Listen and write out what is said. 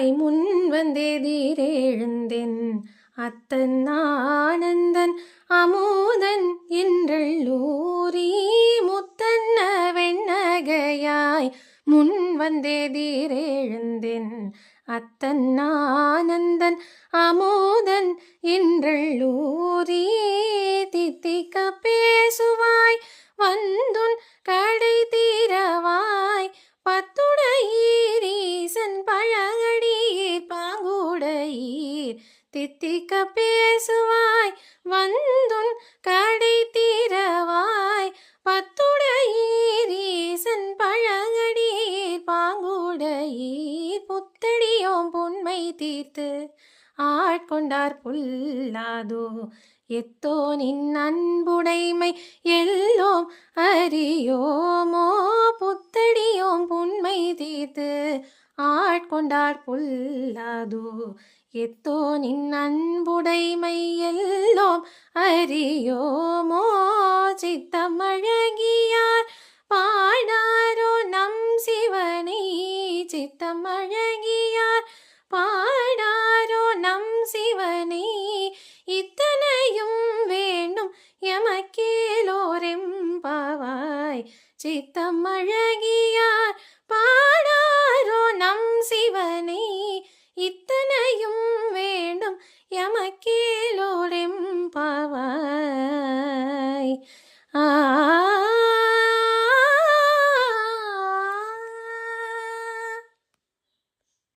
தாய் முன் வந்தேதீரெழுந்தென் அத்தன் ஆனந்தன் அமோதன் என்றூரி முத்தன்ன வெண்ணகையாய் முன் வந்தேதீரெழுந்தென் அத்தன் ஆனந்தன் அமோதன் என்றூரி தித்திக்க பேசுவாய். வந்துன் கடை தித்திக்க பேசுவாய் வந்துன் கடை தீரவாய். பத்துடையீரீசன் பழகடீர் பாங்குடையீர் புத்தடியோம் புண்மை தீர்த்து. ஆட்கொண்டார் புல்லாதோ எத்தோ நின் அன்புடைமை எல்லோம் அறியோமோ புத்தடியோம் புண்மை தீர்த்து. ஆட்கொண்டார் புல்லாதோ? எத்தோ நின் அன்புடைமை எல்லோம் அறியோமோ? சித்தமழகியார் பாடாரோ? நம் சிவனை சித்தமழகியார் பாடாரோ? நம் சிவனை இத்தனையும் வேண்டும் எமக்கேலோரெம்பாவாய் பாடா துணையும் வேண்டும் எமக்கேலோரெம்பாவாய் ஆ